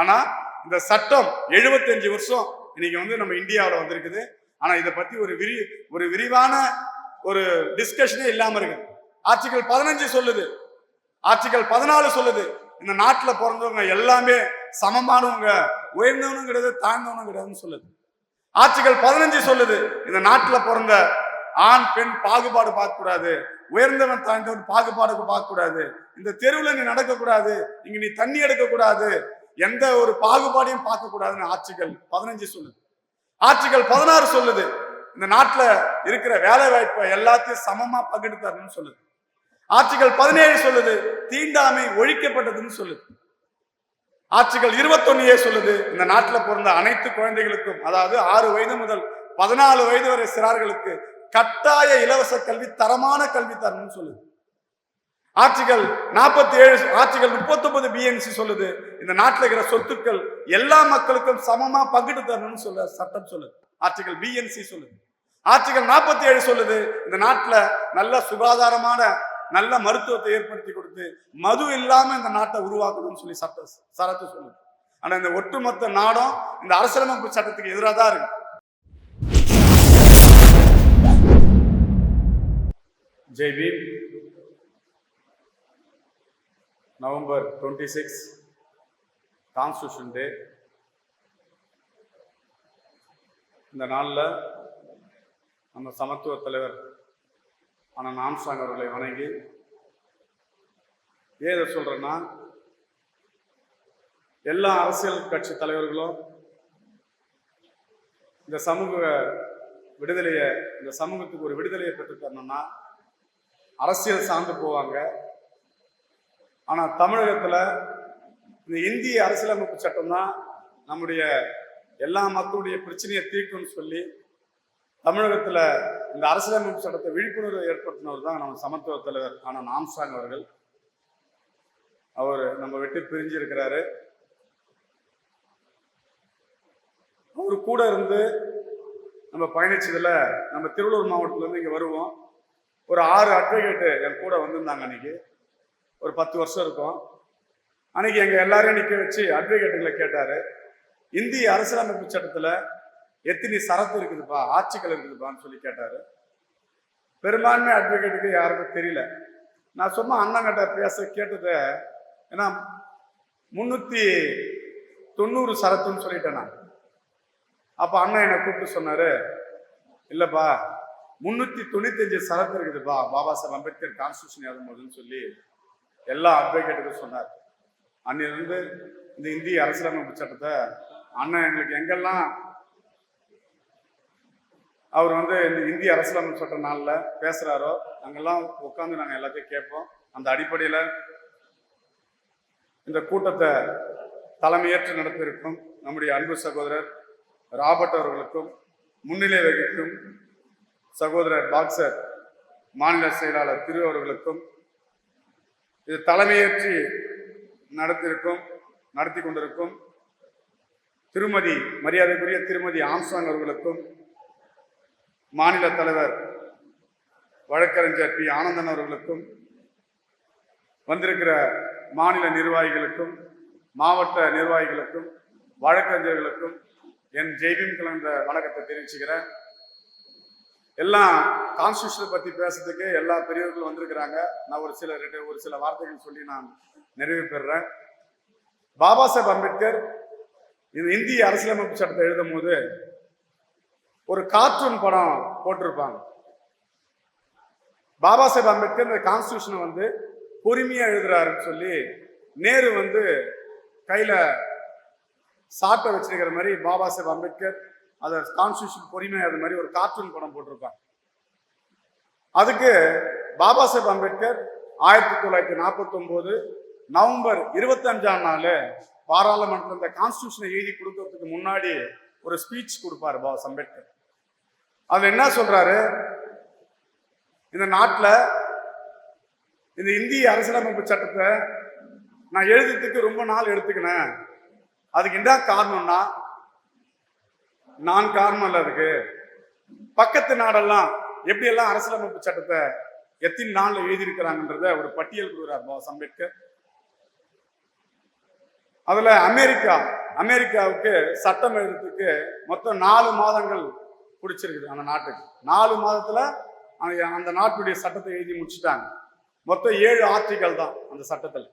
ஆனா இந்த சட்டம் 75 வருஷம் இன்னைக்கு வந்து நம்ம இந்தியாவில் வந்திருக்குது. ஆனா இதை பத்தி ஒரு விரி ஒரு விரிவான ஒரு டிஸ்கஷனே இல்லாம இருக்கு. ஆர்டிகல் பதினஞ்சு சொல்லுது. ஆர்டிகல் பதினாலு சொல்லுது. இந்த நாட்டில் பிறந்தவங்க எல்லாமே சமமானவங்க உயர்ந்தவனும் கிடையாது தாழ்ந்தவனும் கிடையாதுன்னு சொல்லுது. ஆர்டிகல் பதினஞ்சு சொல்லுது. இந்த நாட்டில் பிறந்த ஆண் பெண் பாகுபாடு பார்க்கக்கூடாது. உயர்ந்தவன் தாழ்ந்தவன் பாகுபாடு பார்க்கக்கூடாது. இந்த தெருவில் நீ நடக்கக்கூடாது. இங்கே இங்க நீ தண்ணி எடுக்கக்கூடாது. எந்த ஒரு பாகுபாடையும் பார்க்க கூடாதுன்னு ஆட்சிகள் பதினஞ்சு சொல்லுது. ஆட்சிகள் பதினாறு சொல்லுது. இந்த நாட்டில் இருக்கிற வேலை வாய்ப்பை எல்லாத்தையும் சமமா பங்கிட்டு தரணும்னு சொல்லுது. ஆட்சிகள் பதினேழு சொல்லுது தீண்டாமை ஒழிக்கப்பட்டதுன்னு சொல்லுது. ஆட்சிகள் இருபத்தொன்னியே சொல்லுது இந்த நாட்டில் பிறந்த அனைத்து குழந்தைகளுக்கும் அதாவது ஆறு வயது முதல் பதினாலு வயது வரை சிறார்களுக்கு கட்டாய இலவச கல்வி தரமான கல்வி தரணும்னு சொல்லுது. ஆட்சிகள் நாற்பத்தி ஏழு ஆட்சிகள் முப்பத்தொன்பது பிஎன்சி சொல்லுது. இந்த நாட்டில் இருக்கிற சொத்துக்கள் எல்லா மக்களுக்கும் சமமா பங்கிட்டு தரணும்னு சொல்ல சட்டம் சொல்லுது. ஆட்சிகள் பிஎன்சி சொல்லுது. ஆட்சிகள் நாற்பத்தி ஏழு சொல்லுது. இந்த நாட்டில் நல்ல சுகாதாரமான நல்ல மருத்துவத்தை ஏற்படுத்தி கொடுத்து மது இல்லாம இந்த நாட்டை உருவாக்கணும்னு சொல்லி சட்ட சரத்து சொல்லுது. ஆனா இந்த ஒட்டுமொத்த நாடும் இந்த அரசியலமைப்பு சட்டத்துக்கு எதிராக தான் இருக்கு. Jai Bhim November twenty six constitution day இந்த நாளில் நம்ம சமத்துவ தலைவர் ஆனால் ஆம்சாங் அவர்களை வணங்கி ஏன் இதை சொல்கிறேன்னா எல்லா அரசியல் கட்சி தலைவர்களும் இந்த சமூக விடுதலையை இந்த சமூகத்துக்கு ஒரு விடுதலையை பெற்று தரணும்னா அரசியல் சார்ந்து போவாங்க. ஆனால் தமிழகத்தில் இந்த இந்திய அரசியலமைப்பு சட்டம் தான் நம்முடைய எல்லா மக்களுடைய பிரச்சனையை தீர்க்கும்னு சொல்லி தமிழகத்தில் இந்த அரசியலமைப்பு சட்டத்தை விழிப்புணர்வு ஏற்படுத்தினவர் தான் நம்ம சமத்துவ தலைவர் ஆனால் நாம்சாங் அவர்கள். அவர் நம்ம விட்டு பிரிஞ்சு இருக்கிறாரு அவர் கூட இருந்து நம்ம பயணிச்சதில் நம்ம திருவள்ளூர் மாவட்டத்துலேருந்து இங்கே வருவோம். ஒரு ஆறு அட்வொகேட்டு என் கூட வந்திருந்தாங்க அன்னைக்கு. ஒரு பத்து வருஷம் இருக்கும். அன்னைக்கு எங்கள் எல்லாரையும் நிற்க வச்சு அட்வொகேட்டுகளை கேட்டார். இந்திய அரசியலமைப்பு சட்டத்தில் எத்தனை சரத்து இருக்குதுப்பா ஆட்சிகள் இருக்குதுப்பான்னு சொல்லி கேட்டார். பெரும்பான்மை அட்வொகேட்டுக்கு யாருக்கும் தெரியல. நான் சும்மா அண்ணங்கிட்ட பேச கேட்டதை ஏன்னா முந்நூற்றி தொண்ணூறு சரத்துன்னு சொல்லிட்டேன் நான். அப்போ அண்ணன் என்னை கூப்பிட்டு சொன்னார் இல்லைப்பா முந்நூற்றி தொண்ணூத்தஞ்சு சரத்து இருக்குதுப்பா பாபா சாஹேப் அம்பேத்கர் கான்ஸ்டியூஷன் எழுதும் போதுன்னு சொல்லி. எல்லா அட்வொகேட்டுக்கும் சொன்னார். அன்னிலிருந்து இந்த இந்திய அரசியலமைப்பு சட்டத்தை அண்ணன் எங்களுக்கு எங்கெல்லாம் அவர் வந்து இந்த இந்திய அரசியலமைப்பு சட்ட நாளில் பேசுறாரோ அங்கெல்லாம் உட்காந்து நாங்கள் எல்லாத்தையும் கேட்போம். அந்த அடிப்படையில் இந்த கூட்டத்தை தலைமையேற்று நடத்திருக்கும் நம்முடைய அன்பு சகோதரர் ராபர்ட் அவர்களுக்கும் முன்னிலை வகிக்கும் சகோதரர் பாக்சர் மாநில செயலாளர் திரு அவர்களுக்கும் இது தலைமையேற்றி நடத்தியிருக்கும் நடத்தி கொண்டிருக்கும் திருமதி மரியாதைக்குரிய திருமதி ஆம்சாங் அவர்களுக்கும் மாநில தலைவர் வழக்கறிஞர் பி. ஆனந்தன் அவர்களுக்கும் வந்திருக்கிற மாநில நிர்வாகிகளுக்கும் மாவட்ட நிர்வாகிகளுக்கும் வழக்கறிஞர்களுக்கும் என் ஜெய்பீம் கலந்த வணக்கத்தை தெரிவிச்சுக்கிறேன். எல்லாம் கான்ஸ்டியூஷனை பற்றி பேசுறதுக்கு எல்லா பெரியவர்களும் வந்திருக்கிறாங்க. நான் ஒரு சில ரெண்டு ஒரு சில வார்த்தைகள் சொல்லி நான் நிறைவு பெறுறேன். பாபா சாஹேப் அம்பேத்கர் இந்த இந்திய அரசியலமைப்பு சட்டத்தை எழுதும் போது ஒரு கார்ட்டூன் படம் போட்டிருப்பாங்க. பாபா சாஹேப் அம்பேத்கர் இந்த கான்ஸ்டியூஷனை வந்து பொறுமையாக எழுதுறாருன்னு சொல்லி நேரு வந்து கையில் சாட்டை வச்சிருக்கிற மாதிரி பாபா சாஹேப் அம்பேத்கர் அதை கான்ஸ்டியூஷன் பொறுமை அது மாதிரி ஒரு கார்ட்டூன் படம் போட்டிருப்பாங்க. அதுக்கு பாபா சாஹேப் அம்பேத்கர் ஆயிரத்தி தொள்ளாயிரத்தி நாற்பத்தி ஒன்பது நவம்பர் இருபத்தஞ்சாம் நாள் பாராளுமன்றத்தில் இந்த கான்ஸ்டியூஷனை எழுதி கொடுக்கறதுக்கு முன்னாடி ஒரு ஸ்பீச் கொடுப்பாரு பாபா அம்பேத்கர். அதுல என்ன சொல்றாரு? இந்த நாட்டில் இந்த இந்திய அரசியலமைப்பு சட்டத்தை நான் எழுதுறதுக்கு ரொம்ப நாள் எடுத்துக்கினேன். அதுக்கு என்ன காரணம்னா நான் காரணம் இல்லை அதுக்கு. பக்கத்து நாடெல்லாம் எப்படியெல்லாம் அரசியலமைப்பு சட்டத்தை எத்தனை நாளில் எழுதியிருக்கிறாங்கன்றத ஒரு பட்டியல் கொடுக்குறார் பாஸ் அம்பேத்கர். அதுல அமெரிக்கா அமெரிக்காவுக்கு சட்டம் எழுதுறதுக்கு மொத்தம் நாலு மாதங்கள் பிடிச்சிருக்குது அந்த நாட்டுக்கு. நாலு மாதத்துல அந்த நாட்டுடைய சட்டத்தை எழுதி முடிச்சிட்டாங்க. மொத்தம் ஏழு ஆர்டிகல் தான் அந்த சட்டத்தில்.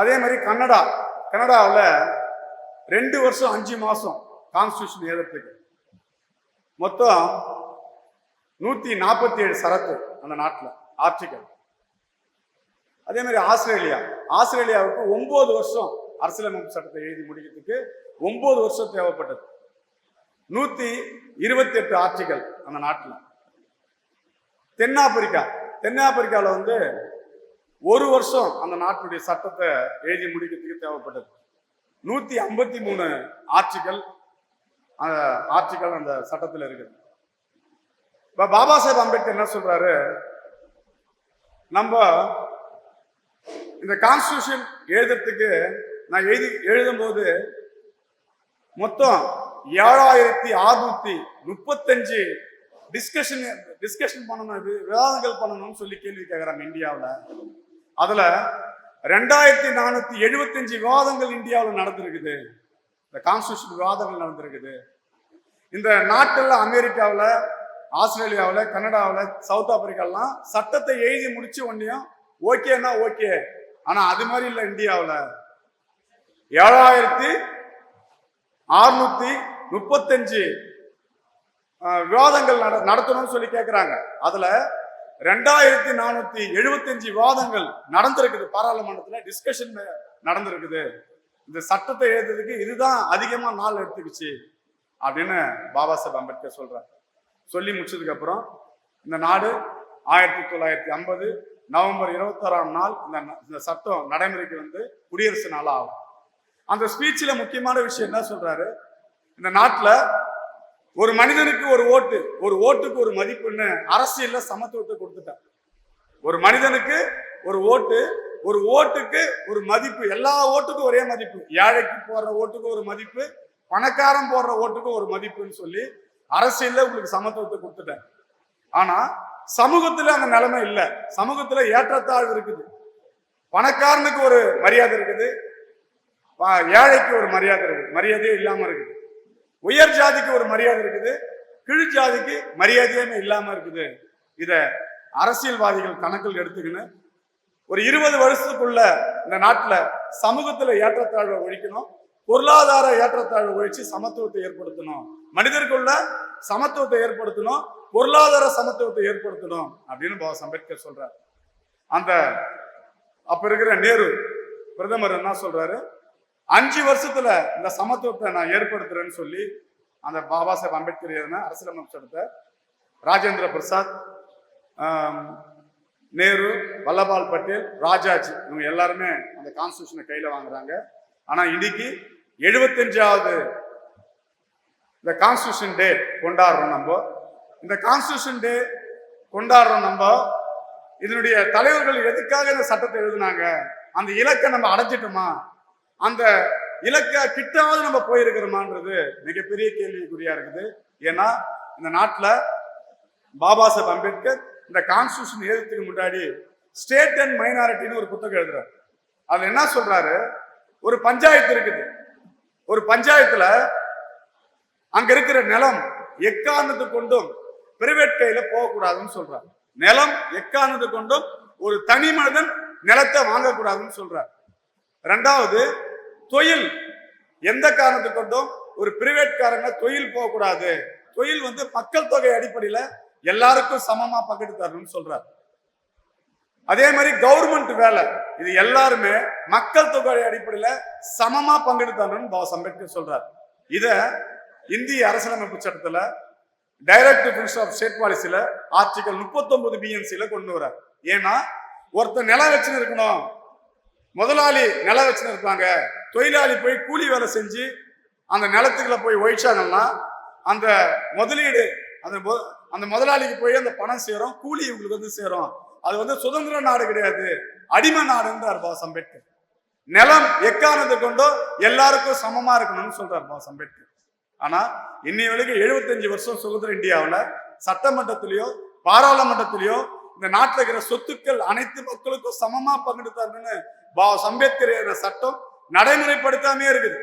அதே மாதிரி கன்னடா கனடாவில் ரெண்டு வருஷம் அஞ்சு மாதம் கான்ஸ்டியூஷன் எழுதுறதுக்கு. மொத்தம் நூற்றி நாற்பத்தி ஏழு சரத்து அந்த நாட்டில் ஆர்டிகல் அதே மாதிரி ஆஸ்திரேலியா. ஆஸ்திரேலியாவுக்கு ஒன்பது வருஷம் அரசியலமைப்பு சட்டத்தை எழுதி முடிக்கிறதுக்கு ஒன்பது வருஷம் தேவைப்பட்டது. நூற்றி இருபத்தி எட்டு ஆட்சிகள் அந்த நாட்டில். தென்னாப்பிரிக்கா. தென்னாப்பிரிக்காவில் வந்து ஒரு வருஷம் அந்த நாட்டுடைய சட்டத்தை எழுதி முடிக்கிறதுக்கு தேவைப்பட்டது. நூத்தி ஐம்பத்தி மூணு ஆட்சிகள் ஆட்சிகள் அந்த சட்டத்தில் இருக்குது. இப்போ பாபா சாஹேப் அம்பேத்கர் என்ன சொல்றாரு? நம்ம இந்த கான்ஸ்டியூஷன் எழுதுறதுக்கு நான் எழுதி எழுதும்போது மொத்தம் ஏழாயிரத்தி அறுநூத்தி முப்பத்தஞ்சு டிஸ்கஷன் டிஸ்கஷன் பண்ணணும் இது விவாதங்கள் பண்ணணும்னு சொல்லி கேள்வி கேட்குறாங்க இந்தியாவில். அதில் ரெண்டாயிரத்தி நானூத்தி எழுபத்தஞ்சு விவாதங்கள் இந்தியாவில் நடந்திருக்குது. இந்த கான்ஸ்டியூஷன் விவாதங்கள் நடந்திருக்குது. இந்த நாட்டில் அமெரிக்காவில் ஆஸ்திரேலியாவில் கனடாவில் சவுத் ஆப்பிரிக்காலாம் சட்டத்தை எழுதி முடிச்சு உடனேயும் ஓகேன்னா ஓகே ஆனால் அது மாதிரி இல்லை இந்தியாவில். ஏழாயிரத்தி அறுநூத்தி முப்பத்தஞ்சு விவாதங்கள் நட நடத்தணும்னு சொல்லி கேட்குறாங்க அதில் ரெண்டாயிரத்தி நானூத்தி எழுபத்தஞ்சு விவாதங்கள் நடந்திருக்குது. பாராளுமன்றத்துல டிஸ்கஷன் நடந்திருக்குது. இந்த சட்டத்தை எழுதுறதுக்கு இதுதான் அதிகமா நாள் எடுத்துக்கிச்சு அப்படின்னு பாபா சாஹேப் அம்பேத்கர் சொல்றார். சொல்லி முடிச்சதுக்கு அப்புறம் இந்த நாடு ஆயிரத்தி தொள்ளாயிரத்தி ஐம்பது நவம்பர் இருபத்தாறாம் நாள் இந்த இந்த சட்டம் நடைமுறைக்கு வந்து குடியரசு நாளாக ஆகும் அந்த ஸ்பீச்சில் முக்கியமான விஷயம் என்ன சொல்றாரு? இந்த நாட்டில் ஒரு மனிதனுக்கு ஒரு ஓட்டு ஒரு ஓட்டுக்கு ஒரு மதிப்புன்னு அரசியல்ல சமத்துவத்தை கொடுத்துட்டார். ஒரு மனிதனுக்கு ஒரு ஓட்டு ஒரு ஓட்டுக்கு ஒரு மதிப்பு எல்லா ஓட்டுக்கும் ஒரே மதிப்பு. ஏழைக்கு போடுற ஓட்டுக்கு ஒரு மதிப்பு பணக்காரன் போடுற ஓட்டுக்கும் ஒரு மதிப்புன்னு சொல்லி அரசியல்ல உங்களுக்கு சமத்துவத்தை கொடுத்துட்டார். ஆனா சமூகத்துல அந்த நிலைமை இல்லை. சமூகத்துல ஏற்றத்தாழ்வு இருக்குது. பணக்காரனுக்கு ஒரு மரியாதை இருக்குது. ஏழைக்கு ஒரு மரியாதை இருக்குது. மரியாதையே இல்லாம இருக்குது. உயர் ஜாதிக்கு ஒரு மரியாதை இருக்குது கீழ் ஜாதிக்கு மரியாதையே இல்லாம இருக்குது. இத அரசியல்வாதிகள் கணக்கில் எடுத்துக்கின்னு ஒரு இருபது வருஷத்துக்குள்ள இந்த நாட்டுல சமூகத்துல ஏற்றத்தாழ்வை ஒழிக்கணும் பொருளாதார ஏற்றத்தாழ்வை ஒழிச்சு சமத்துவத்தை ஏற்படுத்தணும். மனிதருக்குள்ள சமத்துவத்தை ஏற்படுத்தணும் பொருளாதார சமத்துவத்தை ஏற்படுத்தணும் அப்படின்னு பாபா அம்பேத்கர் சொல்றாரு. அந்த அப்ப இருக்கிற நேரு பிரதமர் என்ன சொல்றாரு? அஞ்சு வருஷத்துல இந்த சமத்துவத்தை நான் ஏற்படுத்துறேன்னு சொல்லி அந்த பாபா சாஹேப் அம்பேத்கர் எழுதின அரசியலமைப்பு சட்டத்தை ராஜேந்திர பிரசாத் நேரு வல்லபால் பட்டேல் ராஜாஜி இவங்க எல்லாருமே அந்த கான்ஸ்டியூஷனை கையில வாங்குறாங்க. ஆனா இன்னைக்கு எழுபத்தஞ்சாவது இந்த கான்ஸ்டியூஷன் டே கொண்டாடுறோம் நம்ம. இந்த கான்ஸ்டியூஷன் டே கொண்டாடுறோம் நம்ம. இதனுடைய தலைவர்கள் எதுக்காக இந்த சட்டத்தை எழுதினாங்க? அந்த இலக்கை நம்ம அடைஞ்சிட்டோமா? அந்த இலக்க கிட்டாவது நம்ம போயிருக்கிறோமான்றது மிகப்பெரிய கேள்விக்குறியா இருக்குது. ஏன்னா இந்த நாட்டில் பாபா சாஹேப் அம்பேத்கர் இந்த கான்ஸ்டியூஷன் எழுதுறதுக்கு முன்னாடி ஸ்டேட் அண்ட் மைனாரிட்டின்னு ஒரு புத்தகம் எழுதுறாரு. அதுல என்ன சொல்றாரு? ஒரு பஞ்சாயத்து இருக்குது. ஒரு பஞ்சாயத்துல அங்க இருக்கிற நிலம் எக்காரணத்து கொண்டும் பிரைவேட் கையில போகக்கூடாதுன்னு சொல்றாரு. நிலம் எக்காரணத்து கொண்டும் ஒரு தனி மனிதன் நிலத்தை வாங்கக்கூடாதுன்னு சொல்றார். ரெண்டாவது தொழில். எந்த காரணத்தை கொண்டும்? ஒரு பிரைவேட் காரங்க தொழில் போகக்கூடாது. தொழில் வந்து மக்கள் தொகை அடிப்படையில எல்லாருக்கும் சமமா பங்கிட்டு தரணும்னு சொல்றாரு. அதே மாதிரி கவர்மெண்ட் வேலை. இது எல்லாருமே மக்கள் தொகை அடிப்படையில சமமா பங்கிட்டு தரணும்னு பாபா அம்பேத்கர் சொல்றாரு. இத இந்திய அரசியலமைப்பு சட்டத்துல டைரக்ட் டிஃபரன்ஸ் ஆஃப் ஸ்டேட் பாலிசியில ஆர்டிகல் முப்பத்தொன்பது பிஎன்சியில கொண்டு வரார் ஏன்னா ஒருத்தர் நிலம் வச்சுன்னு இருக்கணும். முதலாளி நிலம் வச்சுன்னு இருப்பாங்க தொழிலாளி போய் கூலி வேலை செஞ்சு அந்த நிலத்துக்குள்ள போய் ஒழிச்சாங்கன்னா அந்த முதலீடு அந்த அந்த முதலாளிக்கு போய் அந்த பணம் சேரும் கூலி இவங்களுக்கு வந்து சேரும். அது வந்து சுதந்திர நாடு கிடையாது. அடிமை நாடுன்றார் பாஸ் அம்பேத்கர். நிலம் எக்காரணத்தை கொண்டோ எல்லாருக்கும் சமமா இருக்கணும்னு சொல்றார் பாஸ் அம்பேத்கர். ஆனா இன்னைய வரைக்கும் எழுபத்தஞ்சு வருஷம் சுதந்திர இந்தியாவில் சட்டமன்றத்திலேயோ பாராளுமன்றத்திலேயோ இந்த நாட்டில் இருக்கிற சொத்துக்கள் அனைத்து மக்களுக்கும் சமமா பங்கெடுத்தாருன்னு பாஸ் அம்பேத்கர் சட்டம் நடைமுறைப்படுத்தாமே இருக்குது.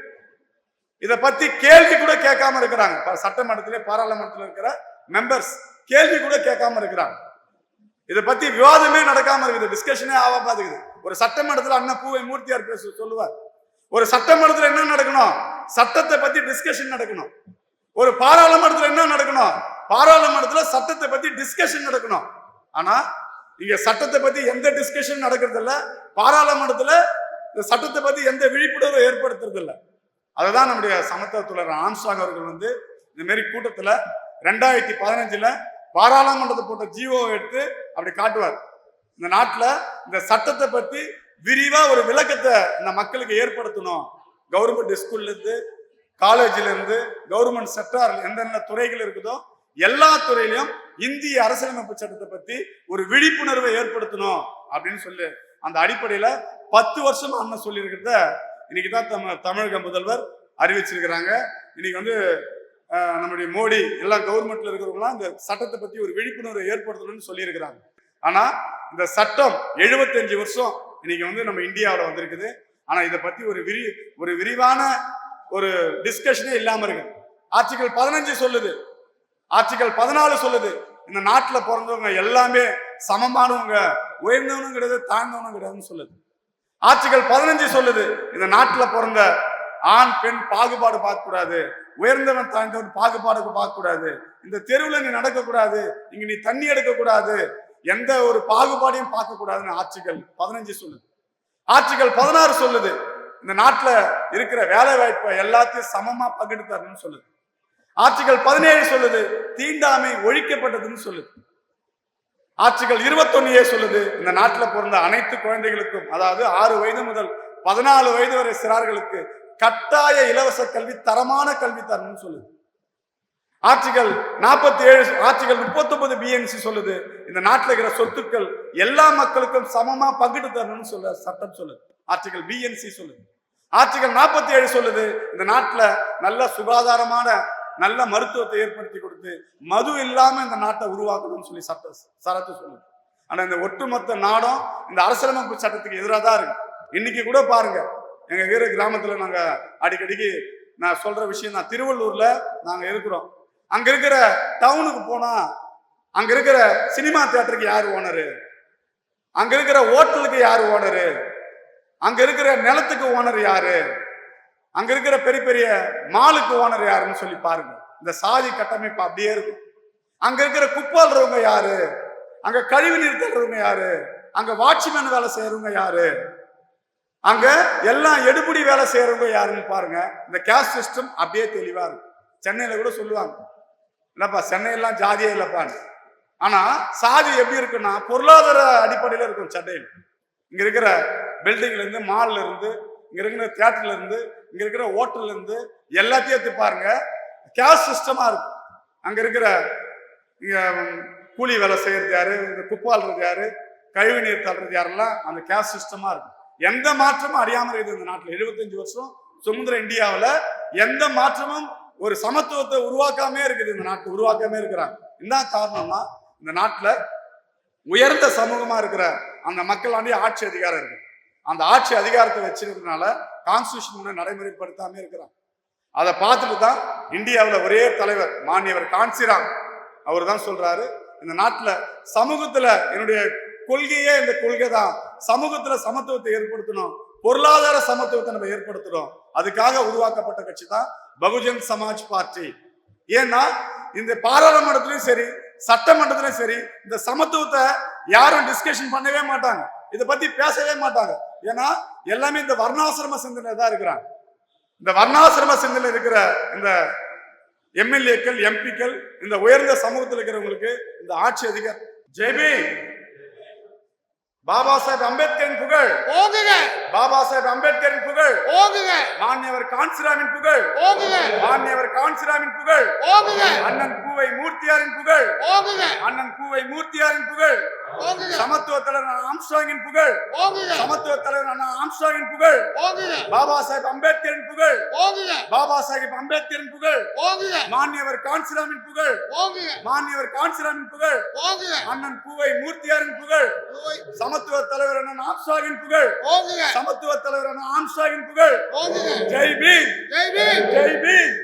இத பத்தி கேள்வி கூட கேட்காம இருக்கிறாங்க. ப- சட்டமன்றத்திலே பாராளுமன்றத்தில் இருக்கிற மெம்பர்ஸ் கேள்வி கூட கேட்காம இருக்கிறாங்க. இத பத்தி விவாதமே நடக்காம இருக்குது. டிஸ்கஷனே ஆக பாத்துக்குது. ஒரு சட்டமன்றத்தில் அண்ணன் பூவை மூர்த்தியார் பேச சொல்லுவார். ஒரு சட்டமன்றத்தில் என்ன நடக்கணும்? சட்டத்தை பத்தி டிஸ்கஷன் நடக்கணும். ஒரு பாராளுமன்றத்தில் என்ன நடக்கணும்? பாராளுமன்றத்தில் சட்டத்தை பத்தி டிஸ்கஷன் நடக்கணும். ஆனா இங்க சட்டத்தை பத்தி எந்த டிஸ்கஷன் நடக்கிறது இல்ல பாராளுமன்றத்துல இந்த சட்டத்தை பத்தி எந்த விழிப்புணர்வு ஏற்படுத்துறது இல்லை அதை தான் நம்முடைய சமத்துவ தோழர் ஆம்ஸ்டாங் அவர்கள் வந்து இந்த மாரி கூட்டத்துல ரெண்டாயிரத்தி பதினஞ்சுல பாராளுமன்றத்தை போட்ட ஜிஓ எடுத்து அப்படி காட்டுவார். இந்த நாட்டுல இந்த சட்டத்தை பத்தி விரிவா ஒரு விளக்கத்தை இந்த மக்களுக்கு ஏற்படுத்தணும். கவர்மெண்ட் ஸ்கூல்ல இருந்து காலேஜ்ல இருந்து கவர்மெண்ட் செக்டார் எந்தெந்த துறைகள் இருக்குதோ எல்லா துறையிலையும் இந்திய அரசியலமைப்பு சட்டத்தை பத்தி ஒரு விழிப்புணர்வை ஏற்படுத்தணும் அப்படின்னு சொல்லி அந்த அடிப்படையில பத்து வருஷம் அண்ணன் சொல்லியிருக்கிறத இன்னைக்கு தான் தம் தமிழக முதல்வர் அறிவிச்சிருக்கிறாங்க. இன்னைக்கு வந்து நம்முடைய மோடி எல்லாம் கவர்மெண்ட்ல இருக்கிறவங்களாம் இந்த சட்டத்தை பத்தி ஒரு விழிப்புணர்வை ஏற்படுத்தணும்னு சொல்லியிருக்கிறாங்க. ஆனா இந்த சட்டம் 75 வருஷம் இன்னைக்கு வந்து நம்ம இந்தியாவில் வந்திருக்குது. ஆனா இதை பத்தி ஒரு விரி ஒரு விரிவான ஒரு டிஸ்கஷனே இல்லாம இருக்கு. ஆர்டிகல் பதினஞ்சு சொல்லுது. ஆர்டிகல் பதினாலு சொல்லுது. இந்த நாட்டில் பிறந்தவங்க எல்லாமே சமமானவங்க உயர்ந்தவனும் கிடையாது தாழ்ந்தவனும் கிடையாதுன்னு சொல்லுது. ஆட்சிகள் பதினஞ்சு சொல்லுது இந்த நாட்டுல பிறந்த ஆண் பெண் பாகுபாடு பார்க்க கூடாது உயர்ந்தவன் தாழ்ந்தவன் பாகுபாடு பார்க்க கூடாது இந்த தெருவில் நீ நடக்க கூடாது இங்க நீ தண்ணி எடுக்க கூடாது எந்த ஒரு பாகுபாடையும் பார்க்க கூடாதுன்னு பதினஞ்சு சொல்லுது. ஆட்சிகள் பதினாறு சொல்லுது இந்த நாட்டுல இருக்கிற வேலை வாய்ப்பை எல்லாத்தையும் சமமா பகிர்ந்து தரணும்னு சொல்லுது. ஆட்சிகள் பதினேழு சொல்லுது தீண்டாமை ஒழிக்கப்பட்டதுன்னு சொல்லுது. ஆட்சிகள் இருபத்தொன்னையே சொல்லுது இந்த நாட்டில் பிறந்த அனைத்து குழந்தைகளுக்கும் அதாவது ஆறு வயது முதல் பதினாலு வயது வரை சிறார்களுக்கு கட்டாய இலவச கல்வி தரமான கல்வி தரணும்னு சொல்லுது. ஆட்சிகள் நாற்பத்தி ஏழு ஆட்சிகள் முப்பத்தொன்பது பிஎன்சி சொல்லுது இந்த நாட்டில் இருக்கிற சொத்துக்கள் எல்லா மக்களுக்கும் சமமா பங்கிட்டு தரணும்னு சொல்ல சட்டம் சொல்லுது. ஆட்சிகள் பிஎன்சி சொல்லுது. ஆட்சிகள் நாற்பத்தி ஏழு சொல்லுது இந்த நாட்டில் நல்ல சுகாதாரமான நல்ல மருத்துவத்தை ஏற்படுத்தி கொடுத்து மது இல்லாம இந்த நாட்டை உருவாக்கணும்னு சொல்லி சட்ட சரத்து சொல்லுது. ஆனா இந்த ஒட்டுமொத்த நாடும் இந்த அரசியலமைப்பு சட்டத்துக்கு எதிராக தான் இருக்கு. இன்னைக்கு கூட பாருங்க எங்க வீர கிராமத்துல நாங்க அடிக்கடிக்கு நான் சொல்ற விஷயம் தான் திருவள்ளூர்ல நாங்க இருக்கிறோம். அங்க இருக்கிற டவுனுக்கு போனா அங்க இருக்கிற சினிமா தியேட்டருக்கு யார் ஓனரு? அங்க இருக்கிற ஹோட்டலுக்கு யார் ஓனரு? அங்க இருக்கிற நிலத்துக்கு ஓனர் யாரு? அங்க இருக்கிற பெரிய பெரிய மாலுக்கு ஓனர் யாருன்னு சொல்லி பாருங்க. இந்த சாதி கட்டமைப்பு அப்படியே இருக்கும். அங்க இருக்கிற குப்பாடுறவங்க யாரு? அங்க கழிவு நீர் தள்ளுறவங்க யாரு? அங்க வாட்ச்மேன் வேலை செய்யறவங்க யாரு? அங்க எல்லாம் எடுபடி வேலை செய்யறவங்க யாருன்னு பாருங்க. இந்த கேஸ்ட் சிஸ்டம் அப்படியே தெளிவா இருக்கும். சென்னையில கூட சொல்லுவாங்க. இல்லப்பா சென்னையெல்லாம் ஜாதியே இல்லப்பான்னு. ஆனா சாதி எப்படி இருக்குன்னா பொருளாதார அடிப்படையில இருக்கும் சென்னையில். இங்க இருக்கிற பில்டிங்ல இருந்து மால்ல இருந்து இங்க இருக்கிற தியேட்டர்ல இருந்து இங்க இருக்கிற ஹோட்டல்ல இருந்து எல்லாத்தையும் எடுத்து பாருங்க. கேஷ் சிஸ்டமா இருக்கும். அங்க இருக்கிற இங்க கூலி வேலை செய்யறது யாரு? இந்த குப்பாளுறது யாரு? கழிவு நீர் தள்ளுறது யாரெல்லாம்? அந்த கேஷ் சிஸ்டமா இருக்கும். எந்த மாற்றமும் அறியாமல் இருக்குது இந்த நாட்டில். எழுபத்தஞ்சு வருஷம் சுதந்திர இந்தியாவில் எந்த மாற்றமும் ஒரு சமத்துவத்தை உருவாக்காமே இருக்குது. இந்த நாட்டை உருவாக்காமே இருக்கிறாங்க. என்ன காரணம்னா இந்த நாட்டில் உயர்ந்த சமூகமா இருக்கிற அந்த மக்களாண்டி ஆட்சி அதிகாரம் இருக்கு. அந்த ஆட்சி அதிகாரத்தை வச்சிருக்கிறதுனால கான்ஸ்டியூஷன் நடைமுறைப்படுத்தாம இருக்கிறான். அதை பார்த்துட்டு தான் இந்தியாவில் ஒரே தலைவர் மானியவர் கான்சிராம் அவர் தான் சொல்றாரு. இந்த நாட்டில் சமூகத்துல என்னுடைய கொள்கையே இந்த கொள்கை தான். சமூகத்துல சமத்துவத்தை ஏற்படுத்தணும். பொருளாதார சமத்துவத்தை நம்ம ஏற்படுத்தணும் அதுக்காக உருவாக்கப்பட்ட கட்சி தான் பகுஜன் சமாஜ் பார்ட்டி. ஏன்னா இந்த பாராளுமன்றத்திலையும் சரி சட்டமன்றத்திலையும் சரி இந்த சமத்துவத்தை யாரும் டிஸ்கஷன் பண்ணவே மாட்டாங்க. இதை பத்தி பேசவே மாட்டாங்க. ஏன்னா எல்லாமே இந்த வர்ணாசிரம சிந்தனை தான் இருக்கிறாங்க. இந்த வர்ணாசிரம சிந்தனை இருக்கிற இந்த எம்எல்ஏக்கள் எம்பிக்கள் இந்த உயர்ந்த சமூகத்தில் இருக்கிறவங்களுக்கு இந்த ஆட்சி அதிகாரம். ஜெய்பி பாபா சாஹேப் அம்பேத்கரின் புகழ்! ஓங்குங்க! பாபா சாஹேப் அம்பேத்கரின் புகழ்! ஓங்குங்க! மாண்யவர் காஞ்சிராமின் புகழ்! ஓங்குங்க! மாண்யவர் காஞ்சிராமின் புகழ்! ஓங்குங்க! அண்ணன் கூவை மூர்த்தியாரின் புகழ் அண்ணன் கூவை மூர்த்தியாரின் புகழ் சமத்துவ தலைவர் ஆம்ஸ்டாங்கின் புகழ் சமத்துவ தலைவர் அண்ணா ஆம்ஸ்டாங்கின் புகழ் பாபா சாஹேப் அம்பேத்கரின் புகழ் பாபா சாஹேப் அம்பேத்கரின் புகழ் மாண்யவர் காஞ்சிராமின் புகழ் மாண்யவர் காஞ்சிராமின் புகழ் அண்ணன் பூவை மூர்த்தியாரின் புகழ் சமத்துவ தலைவர் அண்ணன் ஆம்ஸ்டாகின் புகழ் சமத்துவ தலைவர் அண்ணன் ஆம்ஸ்டாகின் புகழ் ஜெய் பீம் ஜெய் பீம் ஜெய் பீம்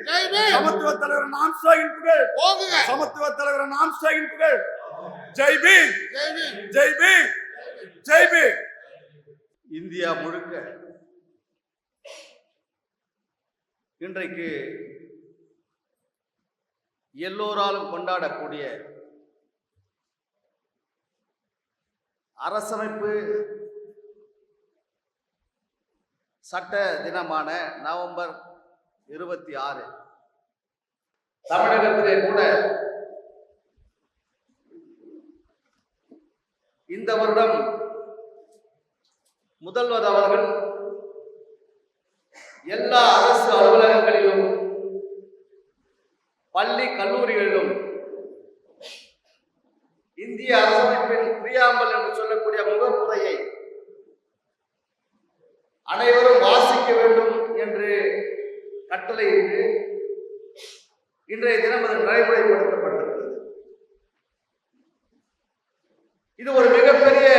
சமத்துவ தலைவர் அண்ணன் ஆம்ஸ்டாகின் புகழ் ஓங்குக சமத்துவ தலைவர் அண்ணன் ஆம்ஸ்டாகின் புகழ். ஜெய் பீம். ஜெய் பீம். ஜெய் பீம். ஜெய் பீம். இந்தியா முழுக்க இன்றைக்கு எல்லோராலும் கொண்டாடக்கூடிய அரசமைப்பு சட்ட தினமான நவம்பர் இருபத்தி ஆறு. தமிழகத்திலே கூட இந்த வருடம் முதல்வர் அவர்கள் எல்லா அரசு அலுவலகங்களிலும் பள்ளி கல்லூரிகளிலும் இந்திய அரசமைப்பின் பிரியாம்பல் என்று சொல்லக்கூடிய முகப்புறையை அனைவரும் வாசிக்க வேண்டும் என்று கட்டளையிட்டு இன்றைய தினம் அது நடைமுறைப்படுத்தப்பட்டிருக்கிறது. இது ஒரு மிகப்பெரிய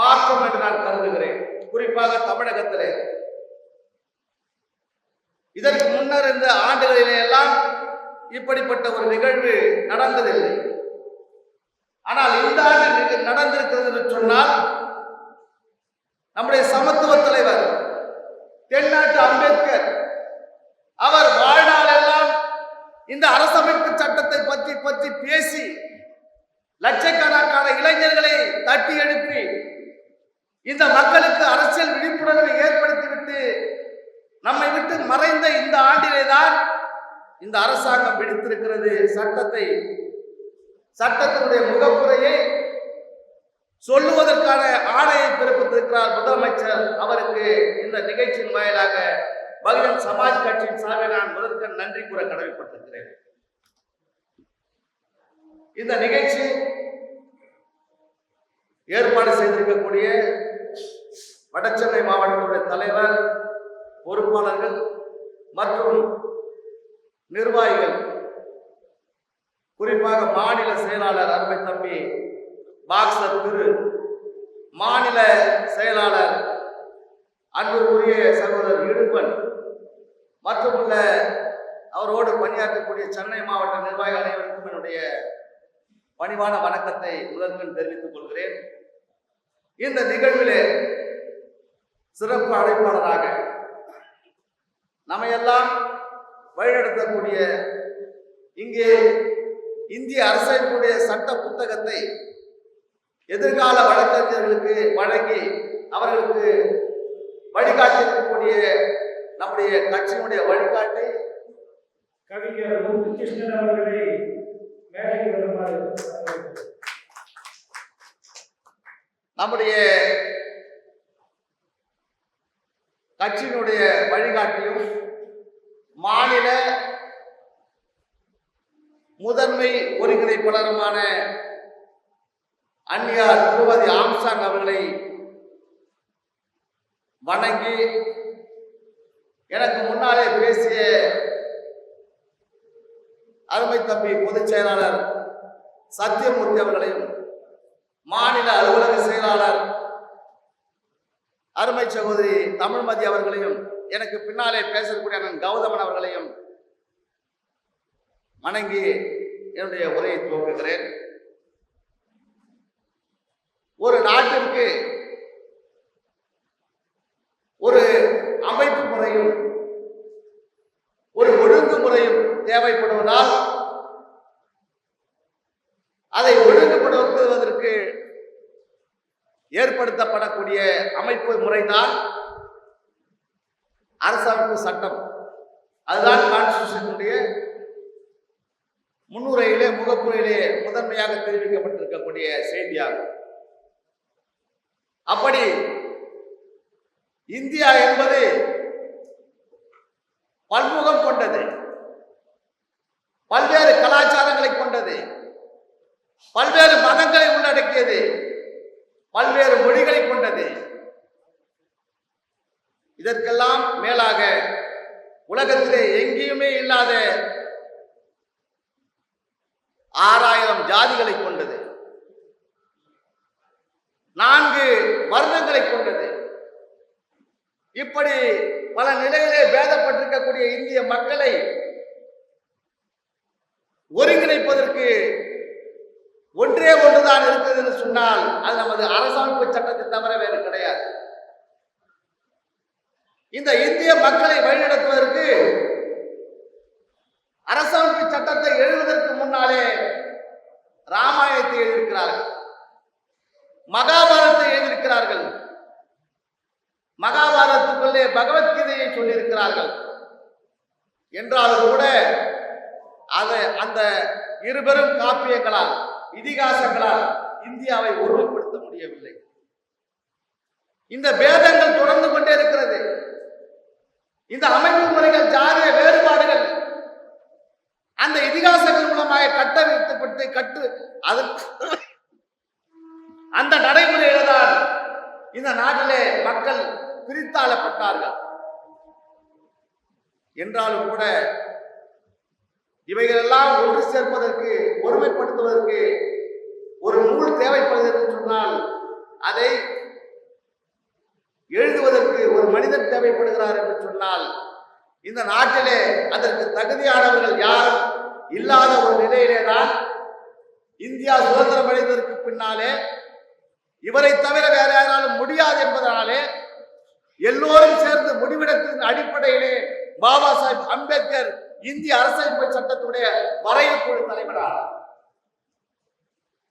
மாற்றம் என்று நான் கருதுகிறேன். குறிப்பாக தமிழகத்திலே. இதற்கு முன்னர் இந்த ஆண்டுகளிலே எல்லாம் இப்படிப்பட்ட ஒரு நிகழ்வு நடந்ததில்லை. ஆனால் இந்த ஆண்டு நடந்திருக்கிறது என்று சொன்னால் நம்முடைய சமத்துவ தலைவர் தென்னாட்டு அம்பேத்கர் அவர் இந்த அரசமைப்பு சட்டத்தை பற்றி பற்றி பேசி லட்சக்கணக்கான இளைஞர்களை தட்டி எழுப்பி இந்த மக்களுக்கு அரசியல் விழிப்புணர்வை ஏற்படுத்திவிட்டு நம்மை விட்டு மறைந்த இந்த ஆண்டிலே தான் இந்த அரசாங்கம் விடுத்திருக்கிறது சட்டத்தை. சட்டத்தினுடைய முகப்புறையை சொல்லுவதற்கான ஆணையை பிறப்பித்திருக்கிறார் முதலமைச்சர். அவருக்கு இந்த நிகழ்ச்சியின் வாயிலாக பகுஜன் சமாஜ் கட்சியின் சார்பில் நான் முதற்க நன்றி கூற கடமைப்பட்டிருக்கிறேன். இந்த நிகழ்ச்சி ஏற்பாடு செய்திருக்கக்கூடிய வடசென்னை மாவட்டத்துடைய தலைவர் பொறுப்பாளர்கள் மற்றும் நிர்வாகிகள் குறிப்பாக மாநில செயலாளர் அருமை தம்பி பாக்ஸர் திரு மாநில செயலாளர் அன்புக்குரிய சகோதரர் இடுப்பன் மற்றும் அவரோடு பணியாற்றக்கூடிய சென்னை மாவட்ட நிர்வாகிகள் அனைவருக்கும் என்னுடைய பணிவான வணக்கத்தை முதற்கண் தெரிவித்துக் கொள்கிறேன். இந்த நிகழ்விலே சிறப்பு அழைப்பாளராக நம்மையெல்லாம் வழிநடத்தக்கூடிய இங்கே இந்திய அரசமைப்புடைய சட்ட புத்தகத்தை எதிர்கால வழக்கறிஞர்களுக்கு வழங்கி அவர்களுக்கு வழிகாட்டியிருக்கக்கூடிய நம்முடைய கட்சியினுடைய வழிகாட்டி கவிஞர் முத்துகிருஷ்ணன் அவர்களை மேடைக்கு வருமாறு. நம்முடைய கட்சியினுடைய வழிகாட்டியும் மாநில முதன்மை ஒருங்கிணைப்பாளருமான அந்நியார் திருமதி ஆம்சாங் அவர்களை வணங்கி எனக்கு முன்னாலே பேசிய அருமை தம்பி பொதுச் செயலாளர் சத்தியமூர்த்தி அவர்களையும் மாநில அலுவலக செயலாளர் அருமை சகோதரி தமிழ்மதி அவர்களையும் எனக்கு பின்னாலே பேசக்கூடிய அண்ணன் கௌதமன் அவர்களையும் வணங்கி என்னுடைய உரையை துவக்குகிறேன். ஒரு நாட்டிற்கு ஒரு அமைப்பு முறையும் ஒரு ஒழுங்குமுறையும் தேவைப்படுவதால் அதை ஒழுங்குபடுத்துவதற்கு ஏற்படுத்தப்படக்கூடிய அமைப்பு முறைதான் அரசமைப்பு சட்டம். அதுதான் கான்ஸ்டியூஷனுடைய முன்னுரையிலே முகப்புரையிலே முதன்மையாக தெரிவிக்கப்பட்டிருக்கக்கூடிய செய்தியாகும். அப்படி இந்தியா என்பது பன்முகம் கொண்டது. பல்வேறு கலாச்சாரங்களை கொண்டது. பல்வேறு மதங்களை உள்ளடக்கியது. பல்வேறு மொழிகளை கொண்டது. இதற்கெல்லாம் மேலாக உலகத்திலே எங்கேயுமே இல்லாத ஆறாயிரம் ஜாதிகளை கொண்டது. நான்கு வர்ணங்களை கொண்டது. இப்படி பல நிலையிலே வேதப்பட்டிருக்கக்கூடிய இந்திய மக்களை ஒருங்கிணைப்பதற்கு ஒன்றே ஒன்றுதான் இருக்குதுன்னு சொன்னால் அது நமது அரசமைப்பு சட்டத்தை தவிர வேறு கிடையாது. இந்த இந்திய மக்களை வழிநடத்துவதற்கு அரசமைப்பு சட்டத்தை எழுதுவதற்கு முன்னாலே ராமாயணத்தை எழுதியிருக்கிறார்கள். மகாபாரதத்தை எழுதியிருக்கிறார்கள். மகாபாரதத்துக்குள்ளே பகவத்கீதையை சொல்லியிருக்கிறார்கள். என்றாலும் கூட அதை அந்த இருபெரும் காப்பியங்களால் இதிகாசங்களால் இந்தியாவை ஒருமைப்படுத்த முடியவில்லை. இந்த பேதங்கள் தொடர்ந்து கொண்டே இருக்கிறது. இந்த அமைப்பு முறைகள் ஜாதிய வேறுபாடுகள் அந்த இதிகாசங்கள் மூலமாக கட்டமைக்கப்பட்டு கட்டு அதற்கு அந்த நடைமுறையில தான் இந்த நாட்டிலே மக்கள் பிரித்தாளப்பட்டார்கள். என்றாலும் கூட இவைகளெல்லாம் ஒன்று சேர்ப்பதற்கு ஒருமைப்படுத்துவதற்கு ஒரு நூல் தேவைப்படுது என்று சொன்னால் அதை எழுதுவதற்கு ஒரு மனிதன் தேவைப்படுகிறார் என்று சொன்னால் இந்த நாட்டிலே அதற்கு தகுதியானவர்கள் யாரும் இல்லாத ஒரு நிலையிலே தான் இந்தியா சுதந்திரம் அடைந்ததற்கு பின்னாலே இவரை தவிர வேற யாராலும் முடியாது என்பதனாலே எல்லோரும் சேர்ந்து முடிவெடுத்தின் அடிப்படையிலே பாபா சாஹிப் அம்பேத்கர் இந்திய அரசமைப்பு சட்டத்துடைய வரைவு குழு தலைவரா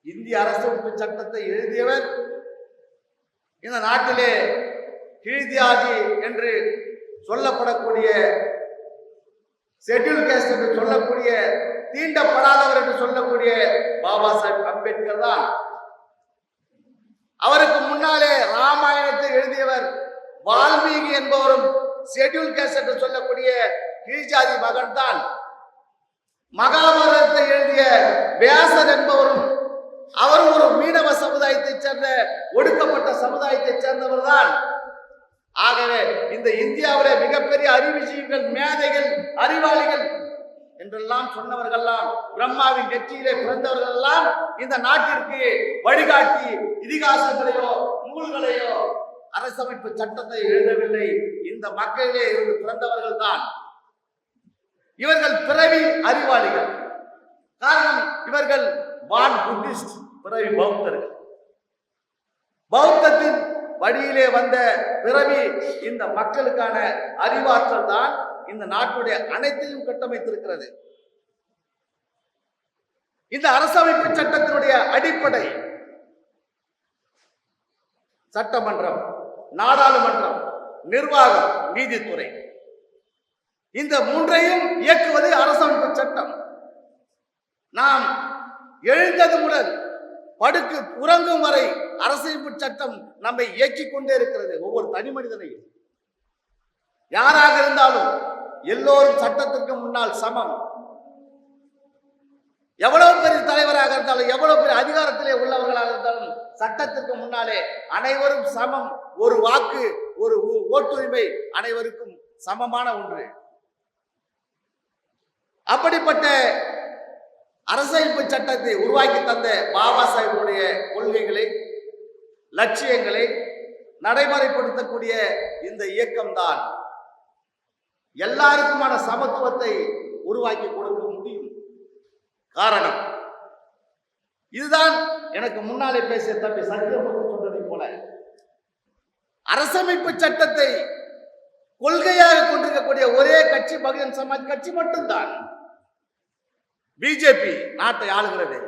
இந்திய அரசமைப்பு சட்டத்தை எழுதியவர் இந்த நாட்டிலே கிழிதியாதி என்று சொல்லப்படக்கூடிய ஷெட்யூல் கேஸ்ட் என்று சொல்லக்கூடிய தீண்டப்படாதவர் என்று சொல்லக்கூடிய பாபா சாஹிப் அம்பேத்கர் தான். அவருக்கு முன்னாலே ராமாயணத்தை எழுதியவர் வால்மீகி என்பவரும் ஷெட்யூல் கேஸ்ட் என்று சொல்லக்கூடிய கீழ்ஜாதி மகன் தான் மகாபாரதத்தை எழுதிய வியாசர் என்பவரும் அவரும் ஒரு மீனவ சமுதாயத்தைச் சேர்ந்த ஒடுக்கப்பட்ட சமுதாயத்தைச் சேர்ந்தவர் தான் ஆகவே இந்த இந்தியாவிலே மிகப்பெரிய அறிவுஜீவிகள் மேதைகள் அறிவாளிகள் என்றெல்லாம் சொன்னவர்கள்லாம் பிரம்மாவின் நெற்றியிலே பிறந்தவர்கள் எல்லாம் இந்த நாட்டிற்கு வழிகாட்டி இதிகாசங்களையோ நூல்களையோ அரசமைப்பு சட்டத்தை எழுதவில்லை. இந்த மக்களிலே இருந்து பிறந்தவர்கள் தான் இவர்கள் பிறவி அறிவாளிகள். காரணம் இவர்கள் வான் புத்திஸ்ட் பிறவி பௌத்தர்கள். பௌத்தத்தின் வழியிலே வந்த பிறவி இந்த மக்களுக்கான அறிவாற்றல் தான் இந்த நாட்டுடைய அனைத்தையும் கட்டமைத்திருக்கிறது. இந்த அரசமைப்பு சட்டத்தினுடைய அடிப்படை சட்டமன்றம் நாடாளுமன்றம் நிர்வாகம் நீதித்துறை. இந்த மூன்றையும் இயக்குவது அரசமைப்பு சட்டம். நாம் எழுந்தது முதல் படுக்கு உறங்கும் வரை அரசமைப்பு சட்டம் நம்மை இயக்கிக் கொண்டே இருக்கிறது. ஒவ்வொரு தனி மனிதனையும். யாராக இருந்தாலும் எல்லோரும் சட்டத்திற்கு முன்னால் சமம். எவ்வளவு பெரிய தலைவராக இருந்தாலும் எவ்வளவு பெரிய அதிகாரத்திலே உள்ளவர்களாக இருந்தாலும் சட்டத்திற்கு முன்னாலே அனைவரும் சமம். ஒரு வாக்கு ஒரு ஓ- ஓட்டுரிமை அனைவருக்கும் சமமான ஒன்று. அப்படிப்பட்ட அரசமைப்பு சட்டத்தை உருவாக்கி தந்த பாபா சாஹிபுடைய கொள்கைகளை லட்சியங்களை நடைமுறைப்படுத்தக்கூடிய இந்த இயக்கம்தான் எல்லாருக்குமான சமத்துவத்தை உருவாக்கி கொடுக்க முடியும். காரணம் இதுதான் எனக்கு முன்னாலே பேசிய தம்பி சத்தியமூர்த்தி சொன்னதை போல. அரசமைப்பு சட்டத்தை கொள்கையாக கொண்டிருக்கக்கூடிய ஒரே கட்சி பகுஜன் சமாஜ் கட்சி மட்டும்தான். பிஜேபி நாட்டை ஆளுகிறது.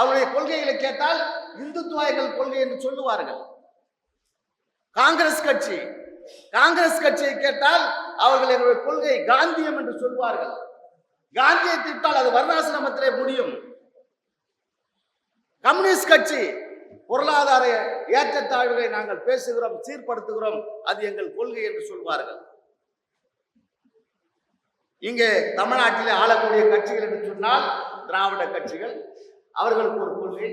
அவருடைய கொள்கைகளை கேட்டால் இந்துத்துவாயங்கள் கொள்கை என்று சொல்லுவார்கள். காங்கிரஸ் கட்சி காங்கிரஸ் கட்சியை கேட்டால் அவர்கள் எங்களுடைய கொள்கை காந்தியம் என்று சொல்வார்கள். காந்தியை திட்டால் அது வர்ணாசிரமத்திலே முடியும். கம்யூனிஸ்ட் கட்சி பொருளாதார ஏற்றத்தாழ்வுகளை நாங்கள் பேசுகிறோம் சீர்படுத்துகிறோம் அது எங்கள் கொள்கை என்று சொல்வார்கள். இங்கே தமிழ்நாட்டில் ஆளக்கூடிய கட்சிகள் என்று சொன்னால் திராவிட கட்சிகள். அவர்களுக்கு ஒரு கொள்கை.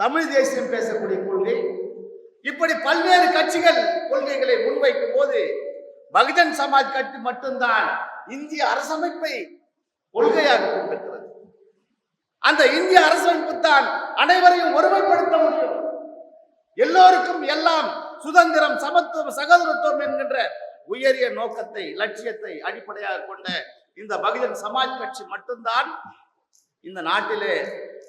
தமிழ் தேசியம் பேசக்கூடிய கொள்கை. இப்படி பல்வேறு கட்சிகள் கொள்கைகளை முன்வைக்கும் போது பகுஜன் சமாஜ் கட்சி மட்டும்தான் இந்திய அரசமைப்பை கொள்கையாக கொண்டிருக்கிறது. அந்த இந்திய அரசமைப்பு தான் அனைவரையும் ஒருமைப்படுத்த முடியும். எல்லோருக்கும் எல்லாம் சுதந்திரம் சமத்துவம் சகோதரத்துவம் என்கின்ற உயரிய நோக்கத்தை லட்சியத்தை அடிப்படையாக கொண்ட இந்த பகுஜன் சமாஜ் கட்சி மட்டும்தான் இந்த நாட்டிலே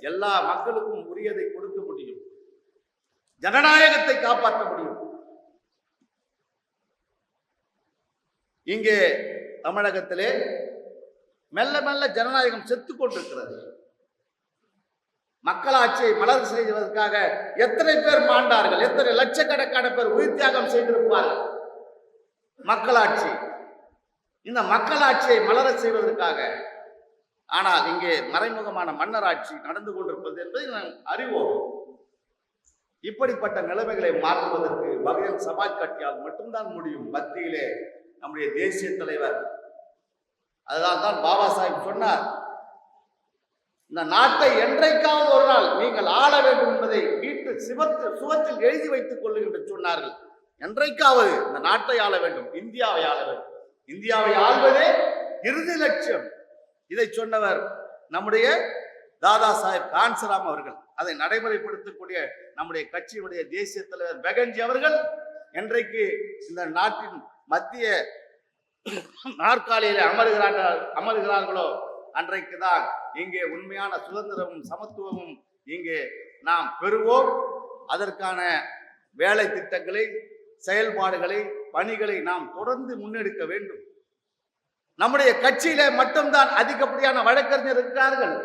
எல்லா மக்களுக்கும் உரியதை கொடுக்க முடியும். ஜனநாயகத்தை காப்பாற்ற முடியும். இங்கே தமிழகத்திலே மெல்ல மெல்ல ஜனநாயகம் செத்து கொண்டிருக்கிறது. மக்களாட்சியை மலர் செய்வதற்காக எத்தனை பேர் மாண்டார்கள்? எத்தனை லட்சக்கணக்கான பேர் உயிர் தியாகம் செய்திருப்பார்கள்? மக்களாட்சி. இந்த மக்களாட்சியை மலர செய்வதற்காக ஆனால் இங்கே மறைமுகமான மன்னராட்சி நடந்து கொண்டிருப்பது என்பதை நாம் அறிவோம். இப்படிப்பட்ட நிலைமைகளை மாற்றுவதற்கு பகுஜன் சமாஜ் கட்சியால் மட்டும்தான் முடியும். மத்தியிலே நம்முடைய தேசிய தலைவர். அதனால் தான் பாபா சாஹிப் சொன்னார் இந்த நாட்டை என்றைக்காவது ஒரு நாள் நீங்கள் ஆள வேண்டும் என்பதை வீட்டு சிவத்து சுவத்தில் எழுதி வைத்துக் கொள்ளுங்கள் என்று சொன்னார்கள். என்றைக்காவது இந்த நாட்டை ஆள வேண்டும் இந்தியாவை ஆள வேண்டும். இந்தியாவை ஆள்வதே இறுதி லட்சியம். இதை சொன்னவர் நம்முடைய தாதா சாஹேப் கான்சராம் அவர்கள். அதை நடைமுறைப்படுத்தக்கூடிய நம்முடைய கட்சியினுடைய தேசிய தலைவர் பெகன்ஜி அவர்கள் என்றைக்கு இந்த நாட்டின் மத்திய நாற்காலியில் அமர்கிறார்கள் அமர்கிறார்களோ அன்றைக்கு தான் இங்கே உண்மையான சுதந்திரமும் சமத்துவமும் இங்கே நாம் பெறுவோம். அதற்கான வேலை திட்டங்களை செயல்பாடுகளை பணிகளை நாம் தொடர்ந்து முன்னெடுக்க வேண்டும். நம்முடைய கட்சியில மட்டும்தான் அதிகப்படியான வழக்கறிஞர் இருக்கிறார்கள்.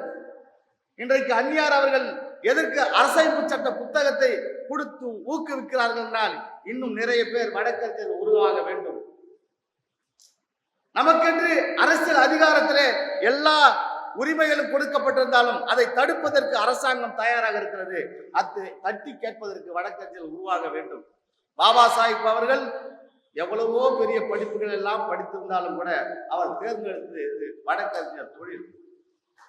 இன்றைக்கு அந்நியார் அவர்கள் எதற்கு அரசமைப்பு சட்ட புத்தகத்தை கொடுத்து ஊக்குவிக்கிறார்கள் என்றால் இன்னும் நிறைய பேர் வழக்கறிஞர் உருவாக வேண்டும். நமக்கென்று அரசியல் அதிகாரத்திலே எல்லா உரிமைகளும் கொடுக்கப்பட்டிருந்தாலும் அதை தடுப்பதற்கு அரசாங்கம் தயாராக இருக்கிறது. அது தட்டி கேட்பதற்கு வழக்கறிஞர் உருவாக வேண்டும். பாபா சாஹிப் அவர்கள் எவ்வளவோ பெரிய படிப்புகள் எல்லாம் படித்திருந்தாலும் கூட அவர் தேர்ந்தெடுத்தது வழக்கறிஞர் தொழில்.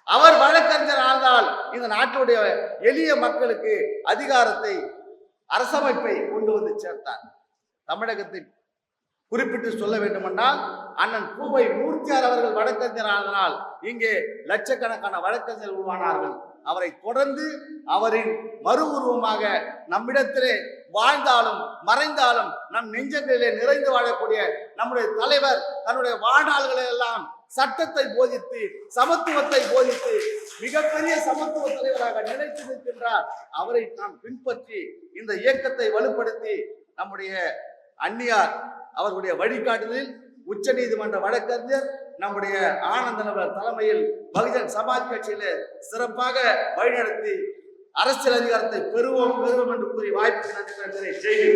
அவர் வழக்கறிஞர் ஆனால் இந்த நாட்டுடைய எளிய மக்களுக்கு அதிகாரத்தை அரசமைப்பை கொண்டு வந்து சேர்த்தார். தமிழகத்தை குறிப்பிட்டு சொல்ல வேண்டுமென்றால் அண்ணன் பூவை மூர்த்தியார் அவர்கள் வழக்கறிஞர் ஆனதனால் இங்கே லட்சக்கணக்கான வழக்கறிஞர் உருவானார்கள். அவரை தொடர்ந்து அவரின் மறு உருவமாக நம்மிடத்திலே வாழ்ந்தாலும் மறைந்தாலும் நம் நெஞ்சங்களிலே நிறைந்து வாழக்கூடிய நம்முடைய தலைவர் தன்னுடைய வாழ்நாள்களை எல்லாம் சட்டத்தை போதித்து சமத்துவத்தை போதித்து மிகப்பெரிய சமத்துவ தலைவராக நிலைத்து நிற்கின்றார். அவரை நாம் பின்பற்றி இந்த இயக்கத்தை வலுப்படுத்தி நம்முடைய அந்நியார் அவர்களுடைய வழிகாட்டுதலில் உச்ச நீதிமன்ற வழக்கறிஞர் நம்முடைய ஆனந்தனவர் தலைமையில் பகுஜன் சமாஜ் கட்சியில சிறப்பாக வழிநடத்தி அரசியல் அதிகாரத்தை பெறுவோம் பெறுவோம் என்று கூறி வாய்ப்பு நன்றி ஜெய்